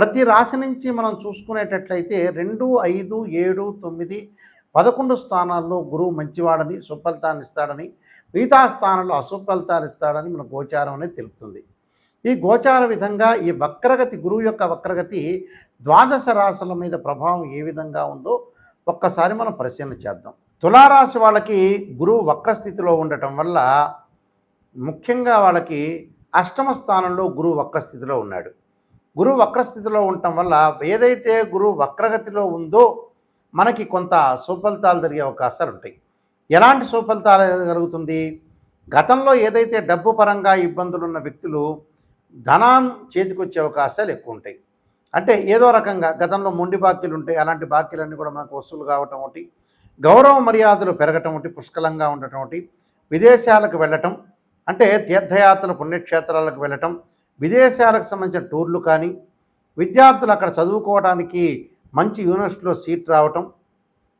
ప్రతి రాశి నుంచి మనం చూసుకునేటట్లయితే రెండు ఐదు ఏడు తొమ్మిది పదకొండు స్థానాల్లో గురువు మంచివాడని సుఫలితాన్ని ఇస్తాడని మిగతా స్థానంలో అసుఫలితాలు ఇస్తాడని మన గోచారం అనేది తెలుపుతుంది. ఈ గోచార విధంగా ఈ వక్రగతి గురువు యొక్క వక్రగతి ద్వాదశ రాశుల మీద ప్రభావం ఏ విధంగా ఉందో ఒక్కసారి మనం పరిశీలన చేద్దాం. తులారాశి వాళ్ళకి గురువు వక్రస్థితిలో ఉండటం వల్ల ముఖ్యంగా వాళ్ళకి అష్టమ స్థానంలో గురువు వక్రస్థితిలో ఉన్నాడు. గురువు వక్రస్థితిలో ఉండటం వల్ల ఏదైతే గురువు వక్రగతిలో ఉందో మనకి కొంత సుఫలితాలు జరిగే అవకాశాలు ఉంటాయి. ఎలాంటి సుఫలితాలు కలుగుతుంది? గతంలో ఏదైతే డబ్బు పరంగా ఇబ్బందులు ఉన్న వ్యక్తులు ధనం చేతికొచ్చే అవకాశాలు ఎక్కువ ఉంటాయి. అంటే ఏదో రకంగా గతంలో మొండి బాకీలు ఉంటాయి. అలాంటి బాకీలన్నీ కూడా మనకు వసూలు కావటం ఒకటి. గౌరవ మర్యాదలు పెరగటం ఒకటి పుష్కలంగా ఉండటం ఒకటి. విదేశాలకు వెళ్ళటం అంటే తీర్థయాత్రలు పుణ్యక్షేత్రాలకు వెళ్ళటం విదేశాలకు సంబంధించిన టూర్లు కానీ విద్యార్థులు అక్కడ చదువుకోవడానికి మంచి యూనివర్సిటీలో సీట్ రావటం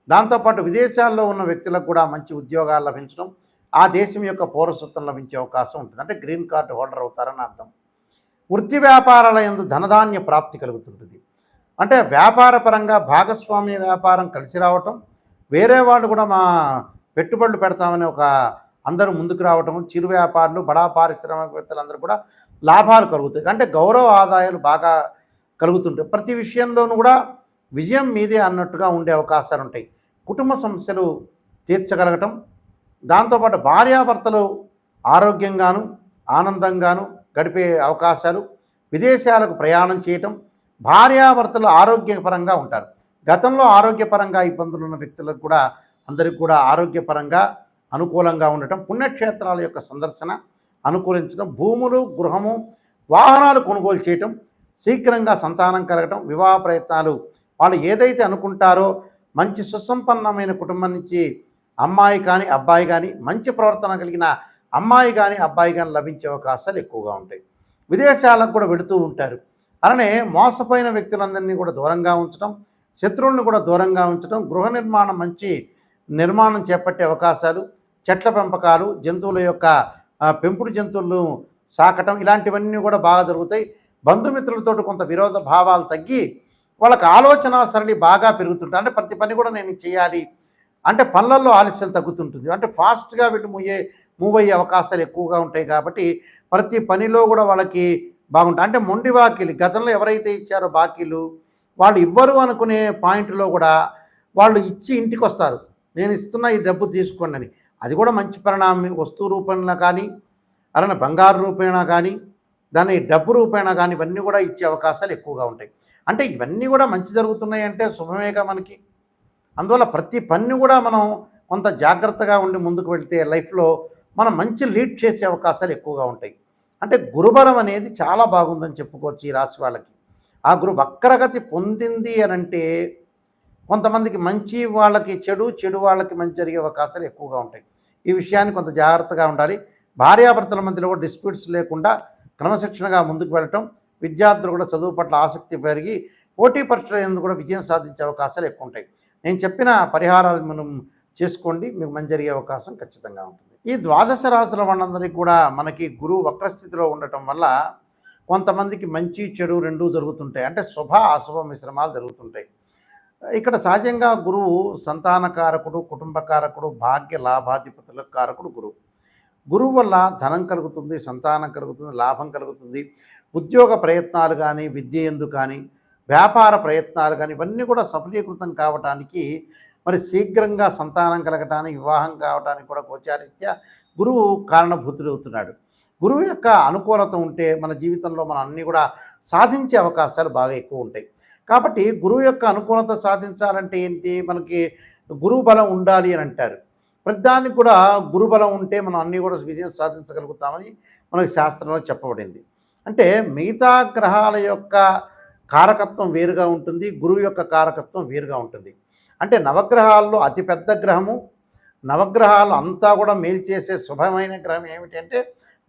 దాంతోపాటు విదేశాల్లో ఉన్న వ్యక్తులకు కూడా మంచి ఉద్యోగాలు లభించడం ఆ దేశం యొక్క పౌరసత్వం లభించే అవకాశం ఉంటుంది. అంటే గ్రీన్ కార్డు హోల్డర్ అవుతారని అర్థం. వృత్తి వ్యాపారాల ఎందు ధనధాన్య ప్రాప్తి కలుగుతుంటుంది. అంటే వ్యాపార పరంగా భాగస్వామ్య వ్యాపారం కలిసి రావటం వేరే వాళ్ళు కూడా మా పెట్టుబడులు పెడతామని ఒక అందరూ ముందుకు రావటం చిరు వ్యాపారులు బడా పారిశ్రామికవేత్తలందరూ కూడా లాభాలు కలుగుతాయి. అంటే గౌరవ ఆదాయాలు బాగా కలుగుతుంటాయి. ప్రతి విషయంలోనూ కూడా విజయం మీదే అన్నట్టుగా ఉండే అవకాశాలు ఉంటాయి. కుటుంబ సమస్యలు తీర్చగలగటం దాంతోపాటు భార్యాభర్తలు ఆరోగ్యంగాను ఆనందంగాను గడిపే అవకాశాలు విదేశాలకు ప్రయాణం చేయటం భార్యాభర్తలు ఆరోగ్యపరంగా ఉంటారు. గతంలో ఆరోగ్యపరంగా ఇబ్బందులు ఉన్న వ్యక్తులకు కూడా అందరికి కూడా ఆరోగ్యపరంగా అనుకూలంగా ఉండటం పుణ్యక్షేత్రాల యొక్క సందర్శన అనుకూలించడం భూములు గృహము వాహనాలు కొనుగోలు చేయటం శీఘ్రంగా సంతానం కలగటం వివాహ ప్రయత్నాలు. వాళ్ళు ఏదైతే అనుకుంటారో మంచి సుసంపన్నమైన కుటుంబం నుంచి అమ్మాయి కానీ అబ్బాయి కానీ మంచి ప్రవర్తన కలిగిన అమ్మాయి కానీ అబ్బాయి కానీ లభించే అవకాశాలు ఎక్కువగా ఉంటాయి. విదేశాలకు కూడా వెళుతూ ఉంటారు. అలానే మోసపోయిన వ్యక్తులందరినీ కూడా దూరంగా ఉంచడం శత్రువులను కూడా దూరంగా ఉంచడం గృహ నిర్మాణం మంచి నిర్మాణం చేపట్టే అవకాశాలు చెట్ల పెంపకాలు జంతువుల యొక్క పెంపుడు జంతువులను సాకటం ఇలాంటివన్నీ కూడా బాగా జరుగుతాయి. బంధుమిత్రులతో కొంత విరోధ భావాలు తగ్గి వాళ్ళకి ఆలోచన సరళి బాగా పెరుగుతుంటాయి అంటే ప్రతి పని కూడా నేను చేయాలి. అంటే పనులలో ఆలస్యం తగ్గుతుంటుంది. అంటే ఫాస్ట్గా వీళ్ళు మూయే మూవ్ అయ్యే అవకాశాలు ఎక్కువగా ఉంటాయి కాబట్టి ప్రతి పనిలో కూడా వాళ్ళకి బాగుంటాయి అంటే మొండి బాకీలు గతంలో ఎవరైతే ఇచ్చారో బాకీలు వాళ్ళు ఇవ్వరు అనుకునే పాయింట్లో కూడా వాళ్ళు ఇచ్చి ఇంటికి వస్తారు నేను ఇస్తున్న ఈ డబ్బు తీసుకోండి అని. అది కూడా మంచి పరిణామం. వస్తువు రూపంలో కానీ అలానే బంగారు రూపేణా కానీ దాని డబ్బు రూపేణా కానీ ఇవన్నీ కూడా ఇచ్చే అవకాశాలు ఎక్కువగా ఉంటాయి. అంటే ఇవన్నీ కూడా మంచి జరుగుతున్నాయి అంటే శుభమేగా మనకి. అందువల్ల ప్రతి పని కూడా మనం కొంత జాగ్రత్తగా ఉండి ముందుకు వెళ్తే లైఫ్లో మనం మంచి లీడ్ చేసే అవకాశాలు ఎక్కువగా ఉంటాయి. అంటే గురుబలం అనేది చాలా బాగుందని చెప్పుకోవచ్చు ఈ రాశి వాళ్ళకి. ఆ గురు వక్రగతి పొందింది అని అంటే కొంతమందికి మంచి వాళ్ళకి చెడు చెడు వాళ్ళకి మంచి జరిగే అవకాశాలు ఎక్కువగా ఉంటాయి. ఈ విషయాన్ని కొంత జాగ్రత్తగా ఉండాలి. భార్యాభర్తల మధ్యలో కూడా డిస్ప్యూట్స్ లేకుండా క్రమశిక్షణగా ముందుకు వెళ్ళటం విద్యార్థులు కూడా చదువు పట్ల ఆసక్తి పెరిగి పోటీ పరీక్షల కూడా విజయం సాధించే అవకాశాలు ఎక్కువ ఉంటాయి. నేను చెప్పిన పరిహారాలు మనం చేసుకోండి మీకు మంచి జరిగే అవకాశం ఖచ్చితంగా ఉంటుంది. ఈ ద్వాదశ రాశుల వాళ్ళందరికీ కూడా మనకి గురువు వక్రస్థితిలో ఉండటం వల్ల కొంతమందికి మంచి చెడు రెండూ జరుగుతుంటాయి. అంటే శుభ అశుభ మిశ్రమాలు జరుగుతుంటాయి. ఇక్కడ సహజంగా గురువు సంతానకారకుడు కుటుంబకారకుడు భాగ్య లాభాధిపతుల కారకుడు గురువు. గురువు వల్ల ధనం కలుగుతుంది సంతానం కలుగుతుంది లాభం కలుగుతుంది. ఉద్యోగ ప్రయత్నాలు కానీ విద్య ఎందు కానీ వ్యాపార ప్రయత్నాలు కానీ ఇవన్నీ కూడా సఫలీకృతం కావటానికి మరి శీఘ్రంగా సంతానం కలగటానికి వివాహం కావటానికి కూడా గోచారీత్యా గురువు కారణభూతుడవుతున్నాడు. గురువు యొక్క అనుకూలత ఉంటే మన జీవితంలో మనం అన్నీ కూడా సాధించే అవకాశాలు బాగా ఎక్కువ ఉంటాయి. కాబట్టి గురువు యొక్క అనుకూలత సాధించాలంటే ఏంటి? మనకి గురువు బలం ఉండాలి అని అంటారు. ప్రతిదానికి కూడా గురుబలం ఉంటే మనం అన్నీ కూడా విజయం సాధించగలుగుతామని మనకు శాస్త్రంలో చెప్పబడింది. అంటే మిగతా గ్రహాల యొక్క కారకత్వం వేరుగా ఉంటుంది గురువు యొక్క కారకత్వం వేరుగా ఉంటుంది. అంటే నవగ్రహాల్లో అతిపెద్ద గ్రహము నవగ్రహాలు అంతా కూడా మేలు చేసే శుభమైన గ్రహం ఏమిటంటే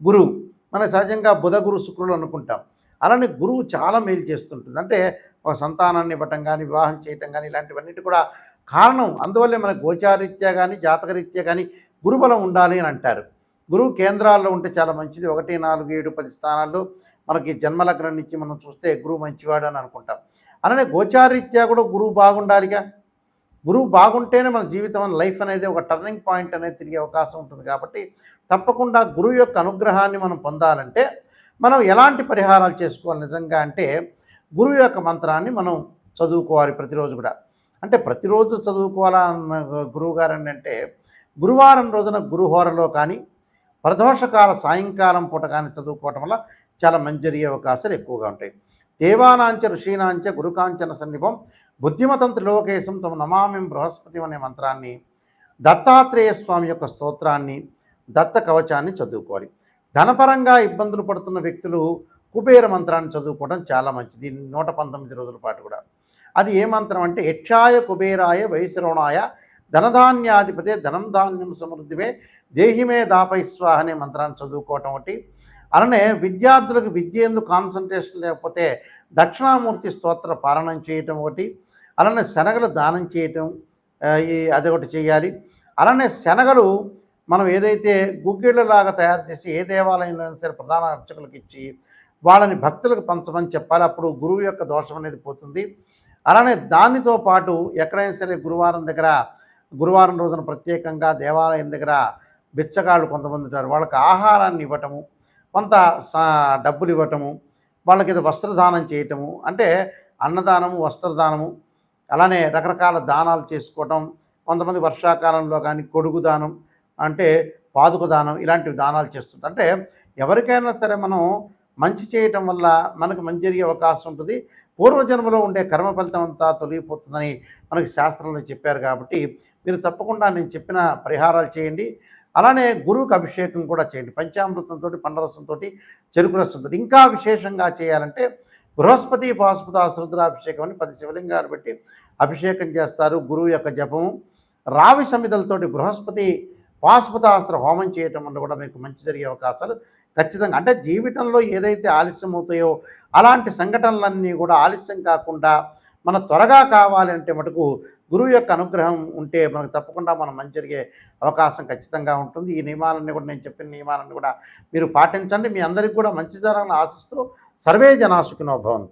గురువు. మన సహజంగా బుధ గురు శుక్రుడు అనుకుంటాం. అలానే గురువు చాలా మేలు చేస్తుంటుంది. అంటే ఒక సంతానాన్ని ఇవ్వటం కానీ వివాహం చేయటం కానీ ఇలాంటివన్నిటి కూడా కారణం. అందువల్లే మన గోచారీత్యా కానీ జాతకరీత్యా కానీ గురుబలం ఉండాలి అని అంటారు. గురువు కేంద్రాల్లో ఉంటే చాలా మంచిది. ఒకటి నాలుగు ఏడు పది స్థానాల్లో మనకి జన్మలగ్నం నుంచి మనం చూస్తే గురువు మంచివాడు అని అనుకుంటాం. అలానే గోచారీత్యా కూడా గురువు బాగుండాలిగా. గురువు బాగుంటేనే మన జీవితం లైఫ్ అనేది ఒక టర్నింగ్ పాయింట్ అనేది తిరిగే అవకాశం ఉంటుంది కాబట్టి తప్పకుండా గురువు యొక్క అనుగ్రహాన్ని మనం పొందాలంటే మనం ఎలాంటి పరిహారాలు చేసుకోవాలి నిజంగా అంటే గురువు యొక్క మంత్రాన్ని మనం చదువుకోవాలి ప్రతిరోజు కూడా. అంటే ప్రతిరోజు చదువుకోవాలన్న గురువు గారు అంటే గురువారం రోజున గురుహోరలో కానీ ప్రదోషకాల సాయంకాలం పూట కానీ చదువుకోవటం వల్ల చాలా మంచి జరిగే అవకాశాలు ఎక్కువగా ఉంటాయి. దేవానాంచ ఋషీనాంచ గురుకాంచన సన్నిభం బుద్ధిమతంత్రి లోకేశం తమ నమామిం బృహస్పతి అనే మంత్రాన్ని దత్తాత్రేయ స్వామి యొక్క స్తోత్రాన్ని దత్త కవచాన్ని చదువుకోవాలి. ధనపరంగా ఇబ్బందులు పడుతున్న వ్యక్తులు కుబేర మంత్రాన్ని చదువుకోవడం చాలా మంచిది. నూట పంతొమ్మిది రోజుల పాటు కూడా. అది ఏ మంత్రం అంటే యక్షాయ కుబేరాయ వైశ్రవణాయ ధనధాన్యాధిపతే ధనం ధాన్యం సమృద్ధివే దేహిమే దాపై స్వాహ అనే మంత్రాన్ని చదువుకోవటం ఒకటి. అలానే విద్యార్థులకు విద్య ఎందుకు కాన్సన్ట్రేషన్ లేకపోతే దక్షిణామూర్తి స్తోత్ర పాలనం చేయటం ఒకటి. అలానే శనగలు దానం చేయటం ఈ అదొకటి చేయాలి. అలానే శనగలు మనం ఏదైతే గుగ్గిళ్ళలాగా తయారు చేసి ఏ దేవాలయంలో అయినా సరే ప్రధాన అర్చకులకు ఇచ్చి వాళ్ళని భక్తులకు పంచమని చెప్పాలి అప్పుడు గురువు యొక్క దోషం అనేది పోతుంది. అలానే దానితో పాటు ఎక్కడైనా సరే గురువారం దగ్గర గురువారం రోజున ప్రత్యేకంగా దేవాలయం దగ్గర బిచ్చగాళ్ళు కొంతమంది ఉంటారు. వాళ్ళకి ఆహారాన్ని ఇవ్వటము కొంత సా- డబ్బులు ఇవ్వటము వాళ్ళకి ఏదో వస్త్రదానం చేయటము అంటే అన్నదానము వస్త్రదానము అలానే రకరకాల దానాలు చేసుకోవటం కొంతమంది వర్షాకాలంలో కానీ కొడుగు దానం అంటే పాదుక దానం ఇలాంటివి దానాలు చేస్తుంది అంటే ఎవరికైనా సరే మనం మంచి చేయటం వల్ల మనకు మంచి జరిగే అవకాశం ఉంటుంది. పూర్వజన్మలో ఉండే కర్మ ఫలితం అంతా తొలగిపోతుందని మనకి శాస్త్రంలో చెప్పారు కాబట్టి మీరు తప్పకుండా నేను చెప్పిన పరిహారాలు చేయండి. అలానే గురువుకి అభిషేకం కూడా చేయండి. పంచామృతంతో పండరసంతో చెరుకు రసంతో ఇంకా విశేషంగా చేయాలంటే బృహస్పతి పాశుపత రుద్రాభిషేకం అని పది శివలింగాలు పెట్టి అభిషేకం చేస్తారు గురువు యొక్క జపము. రావి సమిదలతోటి బృహస్పతి పాశుపతాస్త్ర హోమం చేయటం వల్ల కూడా మీకు మంచి జరిగే అవకాశాలు ఖచ్చితంగా. అంటే జీవితంలో ఏదైతే ఆలస్యం అవుతాయో అలాంటి సంఘటనలన్నీ కూడా ఆలస్యం కాకుండా మన త్వరగా కావాలంటే మటుకు గురువు యొక్క అనుగ్రహం ఉంటే మనకు తప్పకుండా మనం మంచి జరిగే అవకాశం ఖచ్చితంగా ఉంటుంది. ఈ నియమాలన్నీ కూడా నేను చెప్పిన నియమాలన్నీ కూడా మీరు పాటించండి. మీ అందరికీ కూడా మంచి జరగాలని ఆశిస్తూ సర్వే జనాశుకునో భవంతు.